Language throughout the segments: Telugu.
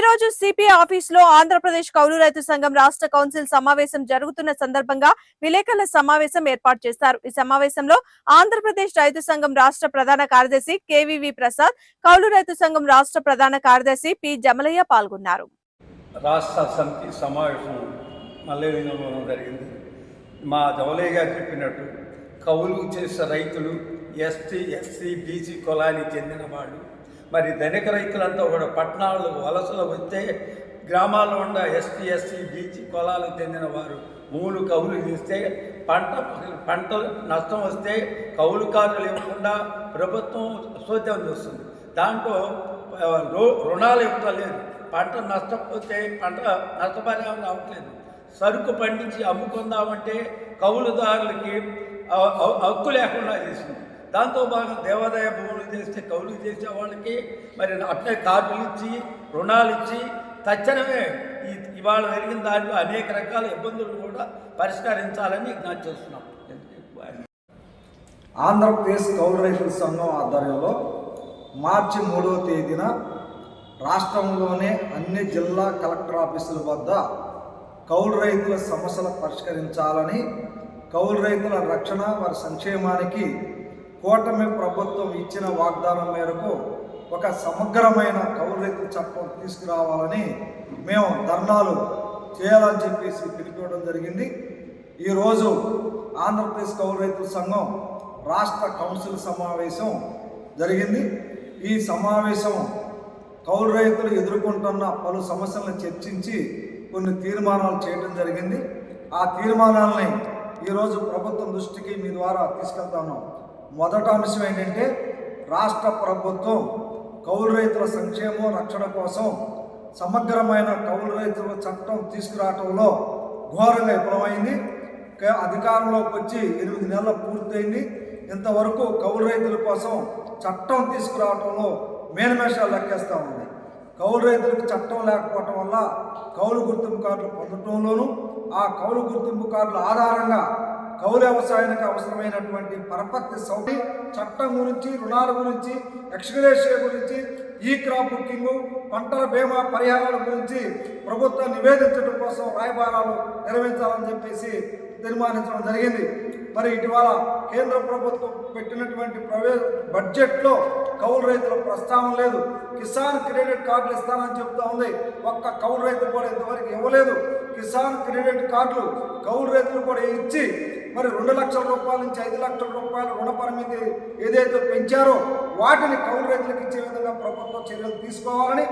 ఎస్సీపీ ఆఫీస్లో ఆంధ్రప్రదేశ్ కౌలు రైతు సంఘం రాష్ట్ర కౌన్సిల్ సమావేశం జరుగుతున్న సందర్భంగా విలేకరుల సమావేశం ఏర్పాటు చేస్తారు ఈ సమావేశంలో ఆంధ్రప్రదేశ్ రైతు సంఘం రాష్ట్ర ప్రధాన కార్యదర్శి కేవీవి ప్రసాద్ కౌలు రైతు సంఘం రాష్ట్ర ప్రధాన కార్యదర్శి పి. జమలయ్య పాల్గొన్నారు. రాష్ట్ర సమితి సమావేశం మల్లేలింగంలో జరిగింది. మా జవలయ్య గారు చెప్పినట్టు కౌలు చేసే రైతులు ఎస్టీ ఎస్సీ బీసీ కులానికి చెందిన వాళ్ళు మరి ధనిక రైతులంతా కూడా పట్టణాలు వలసలు వస్తే గ్రామాల్లో ఉన్న ఎస్టీ ఎస్సీ బీసీ కులాలకు చెందిన వారు మూలు కౌలు చేస్తే పంట పంటలు నష్టం వస్తే కౌలు కార్డులు ఇవ్వకుండా ప్రభుత్వం సోద్యం చేస్తుంది. దాంట్లో ఆ, రు- రుణాలు ఇవ్వలేదు పంట నష్టపోతే పంట నష్టపరిహారం అవ్వట్లేదు సరుకు పండించి అమ్ముకుందామంటే కౌలుదారులకి హక్కు లేకుండా చేసింది. దాంతో భాగం దేవాదాయ భూములు చేస్తే కౌలు చేసే వాళ్ళకి మరి అట్లే కార్డులు ఇచ్చి రుణాలు ఇచ్చి తక్షణమే ఈ ఇవాళ జరిగిన దాంట్లో అనేక రకాల ఇబ్బందులు కూడా పరిష్కరించాలని నా చేస్తున్నాం. ఆంధ్రప్రదేశ్ కౌలు రైతుల సంఘం ఆధ్వర్యంలో మార్చి మూడవ తేదీన రాష్ట్రంలోనే అన్ని జిల్లా కలెక్టర్ ఆఫీసుల వద్ద కౌలు రైతుల సమస్యలు పరిష్కరించాలని కౌలు రైతుల రక్షణ వారి సంక్షేమానికి కూటమి ప్రభుత్వం ఇచ్చిన వాగ్దానం మేరకు ఒక సమగ్రమైన కౌలు రైతు చట్టం తీసుకురావాలని మేము ధర్నాలు చేయాలని చెప్పేసి పిలిపివ్వడం జరిగింది. ఈరోజు ఆంధ్రప్రదేశ్ కౌలు రైతుల సంఘం రాష్ట్ర కౌన్సిల్ సమావేశం జరిగింది. ఈ సమావేశం కౌలు రైతులు ఎదుర్కొంటున్న పలు సమస్యలను చర్చించి కొన్ని తీర్మానాలు చేయడం జరిగింది. ఆ తీర్మానాలని ఈరోజు ప్రభుత్వం దృష్టికి మీ ద్వారా తీసుకెళ్తాను మొదట అంశం ఏంటంటే రాష్ట్ర ప్రభుత్వం కౌలు రైతుల సంక్షేమం రక్షణ కోసం సమగ్రమైన కౌలు రైతుల చట్టం తీసుకురావటంలో ఘోరంగా విఫలమైంది. అధికారంలోకి వచ్చి ఎనిమిది నెలలు పూర్తయింది. ఇంతవరకు కౌలు రైతుల కోసం చట్టం తీసుకురావటంలో మేనమేషాలు లెక్కేస్తూ ఉంది. కౌలు రైతులకు చట్టం లేకపోవటం వల్ల కౌలు గుర్తింపు కార్డులు పొందటంలోనూ ఆ కౌలు గుర్తింపు కార్డుల ఆధారంగా కౌలు వ్యవసాయానికి అవసరమైనటువంటి పరపతి సౌకర్య చట్టం గురించి రుణాల గురించి ఎక్స్గ్రేషియా గురించి ఈ క్రాప్ బుకింగ్ పంటల బీమా పరిహారాల గురించి ప్రభుత్వం నివేదించడం కోసం రాయబారాలు నిర్వహించాలని చెప్పేసి తీర్మానించడం జరిగింది. మరి ఇటీవల కేంద్ర ప్రభుత్వం పెట్టినటువంటి ప్రవే బడ్జెట్లో కౌలు రైతుల ప్రస్తావన లేదు. కిసాన్ క్రెడిట్ కార్డులు ఇస్తానని చెప్తా ఉంది. ఒక్క కౌలు రైతు కూడా ఇంతవరకు ఇవ్వలేదు. కిసాన్ క్రెడిట్ కార్డులు కౌలు రైతులు కూడా ఇచ్చి మరి రెండు లక్షల రూపాయల నుంచి ఐదు లక్షల రూపాయల రుణ పరిమితి ఏదైతే పెంచారో వాటిని కౌలు రైతులకు ఇచ్చే విధంగా ప్రభుత్వం చర్యలు తీసుకోవాలని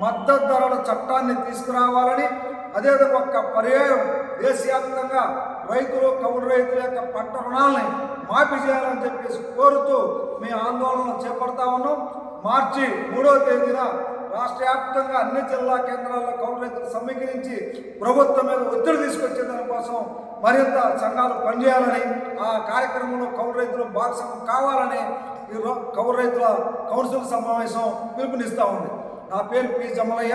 మద్దతు ధరల చట్టాన్ని తీసుకురావాలని అదేవిధంగా ఒక్క పర్యాయం దేశవ్యాప్తంగా రైతులు కౌలు రైతుల యొక్క పంట రుణాలని మాఫీ చేయాలని చెప్పేసి కోరుతూ మీ ఆందోళన చేపడతా ఉన్నాం. మార్చి మూడవ తేదీన రాష్ట్ర వ్యాప్తంగా అన్ని జిల్లా కేంద్రాల్లో కౌలు సమీకరించి ప్రభుత్వం మీద ఒత్తిడి తీసుకొచ్చే దానికోసం మరింత సంఘాలు పనిచేయాలని ఆ కార్యక్రమంలో కౌలు రైతులు భాగస్వామ్యం కావాలని ఈ రో- కౌలు రైతుల కౌన్సిల్ సమావేశం పిలుపునిస్తూ ఉంది. నా పేరు పి. జమలయ్య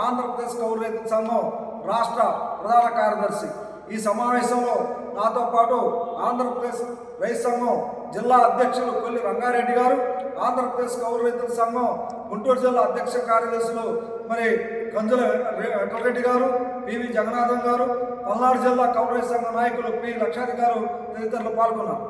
ఆంధ్రప్రదేశ్ కౌలు రైతుల సంఘం రాష్ట్ర ప్రధాన కార్యదర్శి. ఈ సమావేశంలో నాతో పాటు ఆంధ్రప్రదేశ్ రైతు సంఘం జిల్లా అధ్యక్షులు కొల్లి రంగారెడ్డి గారు ఆంధ్రప్రదేశ్ కౌలు రైతుల సంఘం గుంటూరు జిల్లా అధ్యక్ష కార్యదర్శులు మరి కంజుల వెంకటరెడ్డి గారు పివి జగన్నాథం గారు పల్నాడు జిల్లా కౌలు రైతు సంఘ నాయకులు పి లక్షాధికారు తదితరులు పాల్గొన్నారు.